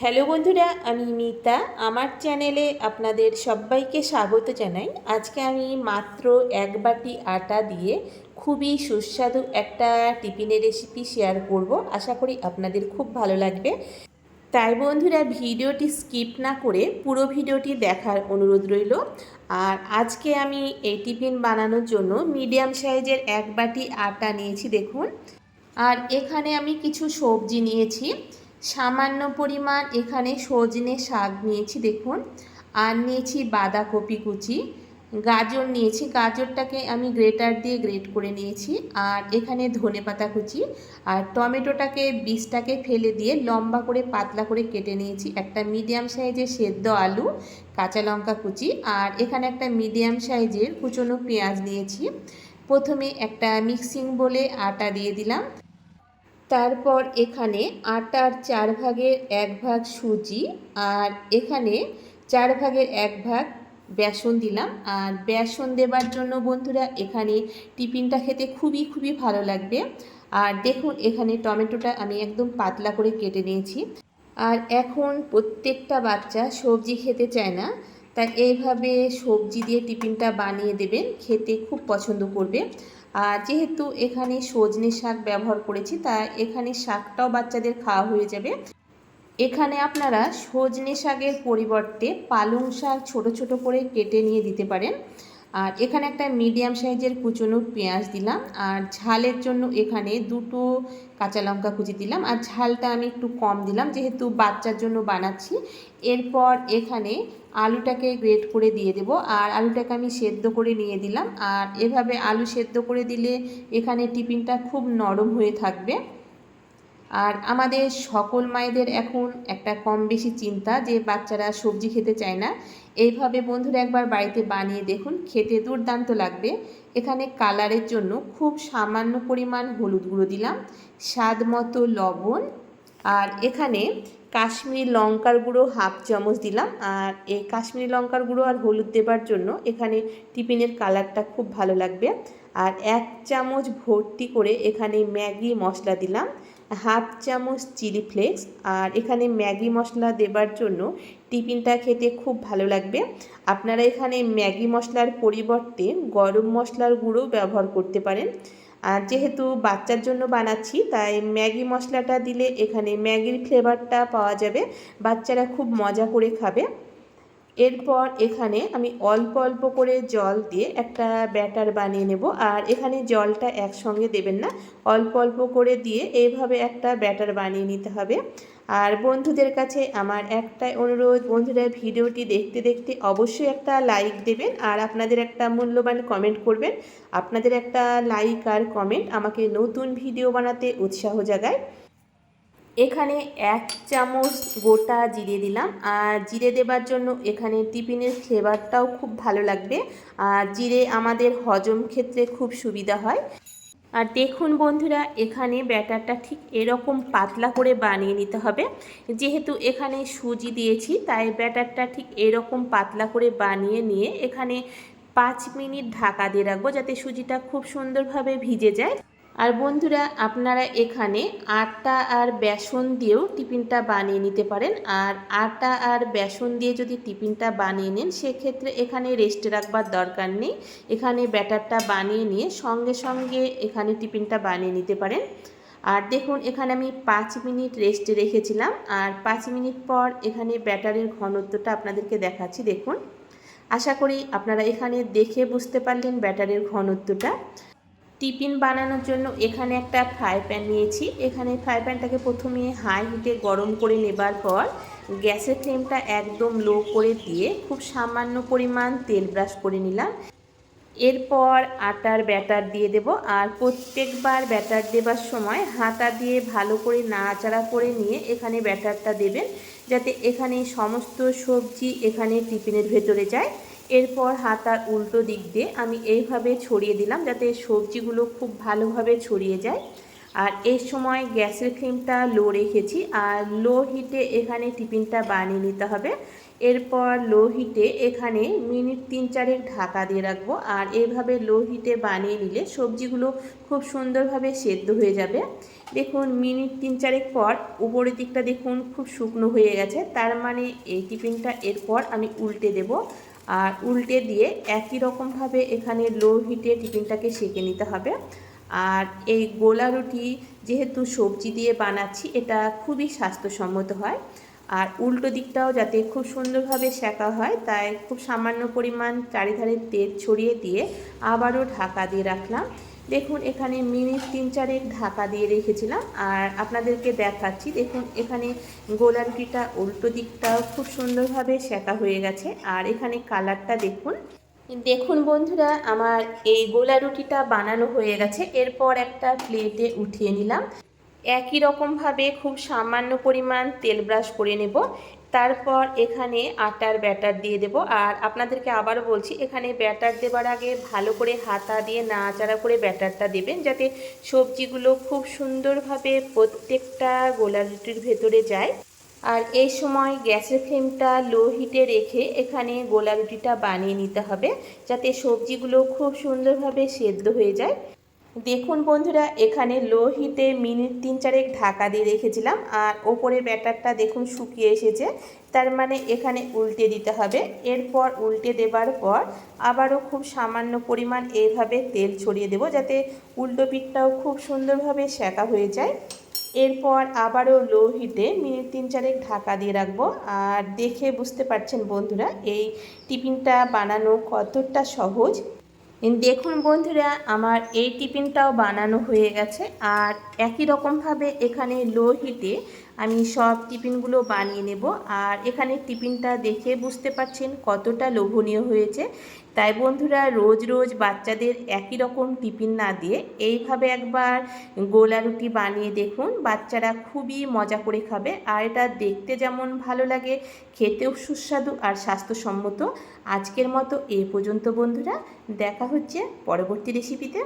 Hello বন্ধুরা, আমি মিতা। আমার চ্যানেলে আপনাদের সবাইকে স্বাগত জানাই। আজকে আমি মাত্র এক বাটি আটা দিয়ে খুবই সুস্বাদু একটা টিফিনের রেসিপি শেয়ার করব। আশা করি আপনাদের খুব ভালো লাগবে। তাই বন্ধুরা, ভিডিওটি স্কিপ না করে পুরো ভিডিওটি দেখার অনুরোধ রইল। আর আজকে আমি এই টিফিন বানানোর জন্য মিডিয়াম সাইজের এক বাটি আটা নিয়েছি, দেখুন। আর এখানে আমি কিছু সবজি নিয়েছি। সামান্য পরিমাণ এখানে সজনে শাক নিয়েছি, দেখুন। আর নিয়েছি বাঁধাকপি কুচি, গাজর নিয়েছি। গাজরটাকে আমি গ্রেটার দিয়ে গ্রেট করে নিয়েছি। আর এখানে ধনে পাতা কুচি আর টমেটোটাকে, বীজটাকে ফেলে দিয়ে লম্বা করে পাতলা করে কেটে নিয়েছি। একটা মিডিয়াম সাইজের সেদ্ধ আলু, কাঁচা লঙ্কা কুচি আর এখানে একটা মিডিয়াম সাইজের কুচনো পেঁয়াজ নিয়েছি। প্রথমে একটা মিক্সিং বলে আটা দিয়ে দিলাম। তারপর এখানে আটার চার ভাগের এক ভাগ সুজি আর এখানে চার ভাগের এক ভাগ বেসন দিলাম। আর বেসন দেবার জন্য বন্ধুরা এখানে টিফিনটা খেতে খুবই খুবই ভালো লাগবে। আর দেখুন এখানে টমেটোটা আমি একদম পাতলা করে কেটে নিয়েছি। আর এখন প্রত্যেকটা বাচ্চা সবজি খেতে চায় না, তাই এইভাবে সবজি দিয়ে টিফিনটা বানিয়ে দেবেন, খেতে খুব পছন্দ করবে। আর যেহেতু এখানে সজনে শাক ব্যবহার করেছি, তা এখানে শাকটাও বাচ্চাদের খাওয়া হয়ে যাবে। এখানে আপনারা সজনে শাকের পরিবর্তে পালং শাক ছোট ছোট করে কেটে নিয়ে দিতে পারেন। আর এখানে একটা মিডিয়াম সাইজের কুচনো পেঁয়াজ দিলাম, আর ঝালের জন্য এখানে দুটো কাঁচা লঙ্কা কুচি দিলাম, আর ঝালটা আমি একটু কম দিলাম যেহেতু বাচ্চার জন্য বানাচ্ছি। এরপর এখানে আলুটাকে গ্রেট করে দিয়ে দেব, আর আলুটাকে আমি সেদ্ধ করে নিয়ে দিলাম, আর এভাবে আলু সেদ্ধ করে দিলে এখানে টিফিনটা খুব নরম হয়ে থাকবে। আর আমাদের সকল মায়েদের এখন একটা কম বেশি চিন্তা যে বাচ্চারা সবজি খেতে চায় না। এইভাবে বন্ধুরা একবার বাড়িতে বানিয়ে দেখুন, খেতে দুর্দান্ত লাগবে। এখানে কালারের জন্য খুব সামান্য পরিমাণ হলুদ গুঁড়ো দিলাম, স্বাদ মতো লবণ, আর এখানে কাশ্মীরি লঙ্কার গুঁড়ো হাফ চামচ দিলাম। আর এই কাশ্মীরি লঙ্কার গুঁড়ো আর হলুদ দেবার জন্য এখানে টিফিনের কালারটা খুব ভালো লাগবে। আর এক চামচ ভর্তি করে এখানে ম্যাগি মশলা দিলাম। হাফ চামচ চিলি ফ্লেক্স আর এখানে ম্যাগি মশলা দেবার জন্য টিফিনটা খেতে খুব ভালো লাগবে। আপনারা এখানে ম্যাগি মশলার পরিবর্তে গরম মশলার গুঁড়ো ব্যবহার করতে পারেন। আর যেহেতু বাচ্চার জন্য বানাচ্ছি, তাই ম্যাগি মশলাটা দিলে এখানে ম্যাগির ফ্লেভারটা পাওয়া যাবে। বাচ্চারা খুব মজা করে খাবে। এরপর এখানে আমি অল্প অল্প করে জল দিয়ে একটা ব্যাটার বানিয়ে নেব। আর এখানে জলটা একসঙ্গে দেবেন না, অল্প অল্প করে দিয়ে এইভাবে একটা ব্যাটার বানিয়ে নিতে হবে। আর বন্ধুদের কাছে আমার একটাই অনুরোধ, বন্ধুরা ভিডিওটি দেখতে দেখতে অবশ্যই একটা লাইক দেবেন আর আপনাদের একটা মূল্যবান কমেন্ট করবেন। আপনাদের একটা লাইক আর কমেন্ট আমাকে নতুন ভিডিও বানাতে উৎসাহ জাগায়। এখানে এক চামচ গোটা জিরে দিলাম। আর জিরে দেবার জন্য এখানে টিফিনের ফ্লেভারটাও খুব ভালো লাগবে। আর জিরে আমাদের হজম ক্ষেত্রে খুব সুবিধা হয়। আর দেখুন বন্ধুরা, এখানে ব্যাটারটা ঠিক এরকম পাতলা করে বানিয়ে নিতে হবে। যেহেতু এখানে সুজি দিয়েছি, তাই ব্যাটারটা ঠিক এরকম পাতলা করে বানিয়ে নিয়ে এখানে পাঁচ মিনিট ঢাকা দিয়ে রাখব যাতে সুজিটা খুব সুন্দরভাবে ভিজে যায়। আর বন্ধুরা, আপনারা এখানে আটা আর বেসন দিয়েও টিফিনটা বানিয়ে নিতে পারেন। আর আটা আর বেসন দিয়ে যদি টিফিনটা বানিয়ে নেন, সেক্ষেত্রে এখানে রেস্টে রাখবার দরকার নেই। এখানে ব্যাটারটা বানিয়ে নিয়ে সঙ্গে সঙ্গে এখানে টিফিনটা বানিয়ে নিতে পারেন। আর দেখুন, এখানে আমি পাঁচ মিনিট রেস্টে রেখেছিলাম। আর পাঁচ মিনিট পর এখানে ব্যাটারের ঘনত্বটা আপনাদেরকে দেখাচ্ছি, দেখুন। আশা করি আপনারা এখানে দেখে বুঝতে পারলেন ব্যাটারের ঘনত্বটা। টিফিন বানানোর জন্য এখানে একটা ফ্রাই প্যান নিয়েছি। এখানে ফ্রাই প্যানটাকে প্রথমে হাই হিটে গরম করে নেবার পর গ্যাসের ফ্লেমটা একদম লো করে দিয়ে খুব সামান্য পরিমাণ তেল ব্রাশ করে নিলাম। এরপর আটার ব্যাটার দিয়ে দেব আর প্রত্যেকবার ব্যাটার দেবার সময় হাতা দিয়ে ভালো করে নাড়াচাড়া করে নিয়ে এখানে ব্যাটারটা দেবেন, যাতে এখানে সমস্ত সবজি এখানে টিফিনের ভেতরে যায়। এরপর হাতার উল্টো দিক দিয়ে আমি এইভাবে ছড়িয়ে দিলাম যাতে সবজিগুলো খুব ভালোভাবে ছড়িয়ে যায়। আর এই সময় গ্যাসের ফ্লেমটা লো রেখেছি আর লো হিটে এখানে টিফিনটা বানিয়ে নিতে হবে। এরপর লো হিটে এখানে মিনিট তিন চারেক ঢাকা দিয়ে রাখব আর এইভাবে লো হিটে বানিয়ে নিলে সবজিগুলো খুব সুন্দরভাবে সেদ্ধ হয়ে যাবে। দেখুন, মিনিট তিন চারেক পর উপরের দিকটা দেখুন খুব শুকনো হয়ে গেছে। তার মানে এই টিফিনটা এরপর আমি উল্টে দেব। আর উল্টে দিয়ে একই রকমভাবে এখানে লো হিটে টিফিনটাকে সেঁকে নিতে হবে। আর এই গোলা রুটি যেহেতু সবজি দিয়ে বানাচ্ছি, এটা খুবই স্বাস্থ্যসম্মত হয়। আর উল্টো দিকটাও যাতে খুব সুন্দরভাবে সেঁকা হয়, তাই খুব সামান্য পরিমাণ চারিধারে তেল ছড়িয়ে দিয়ে আবারও ঢাকা দিয়ে রাখলাম। দেখুন, এখানে মিনিট তিন চারেক ঢাকা দিয়ে রেখেছিলাম। আর আপনাদেরকে দেখাচ্ছি, দেখুন, এখানে গোলা রুটিটা উল্টো দিকটাও খুব সুন্দরভাবে সেঁকা হয়ে গেছে। আর এখানে কালারটা দেখুন। দেখুন বন্ধুরা, আমার এই গোলা রুটিটা বানানো হয়ে গেছে। এরপর একটা প্লেটে উঠিয়ে নিলাম। একই রকমভাবে খুব সামান্য পরিমাণ তেল ব্রাশ করে নেব। তারপর এখানে আটার ব্যাটার দিয়ে দেব। আর আপনাদেরকে আবারও বলছি, এখানে ব্যাটার দেবার আগে ভালো করে হাতা দিয়ে নাচাড়া করে ব্যাটারটা দেবেন, যাতে সবজিগুলো খুব সুন্দরভাবে প্রত্যেকটা গোলা রুটির ভেতরে যায়। আর এই সময় গ্যাসের ফ্লেমটা লো হিটে রেখে এখানে গোলা রুটিটা বানিয়ে নিতে হবে, যাতে সবজিগুলো খুব সুন্দরভাবে সেদ্ধ হয়ে যায়। দেখুন বন্ধুরা, এখানে লো হিটে মিনিট তিন চারেক ঢাকা দিয়ে রেখেছিলাম আর ওপরে ব্যাটারটা দেখুন শুকিয়ে এসেছে। তার মানে এখানে উল্টে দিতে হবে। এরপর উল্টে দেবার পর আবারও খুব সামান্য পরিমাণ এইভাবে তেল ছড়িয়ে দেব যাতে উল্টো পিঠটাও খুব সুন্দরভাবে শেঁকা হয়ে যায়। এরপর আবারও লো হিটে মিনিট তিন চারেক ঢাকা দিয়ে রাখব। আর দেখে বুঝতে পারছেন বন্ধুরা, এই টিফিনটা বানানো কতটা সহজ। দেখুন বন্ধুরা আমার এই টিফিনটাও বানানো হয়ে গেছে। আর একই রকমভাবে এখানে লো হিটে আমি সব টিফিনগুলো বানিয়ে নেব। আর এখানে টিফিনটা দেখে বুঝতে পারছেন কতটা লোভনীয় হয়েছে। তাই বন্ধুরা, রোজ রোজ বাচ্চাদের একই রকম টিফিন না দিয়ে এইভাবে একবার গোলা রুটি বানিয়ে দেখুন। বাচ্চারা খুবই মজা করে খাবে আর এটা দেখতে যেমন ভালো লাগে, খেতেও সুস্বাদু আর স্বাস্থ্যসম্মত। আজকের মতো এ পর্যন্ত বন্ধুরা, দেখা হচ্ছে পরবর্তী রেসিপিতে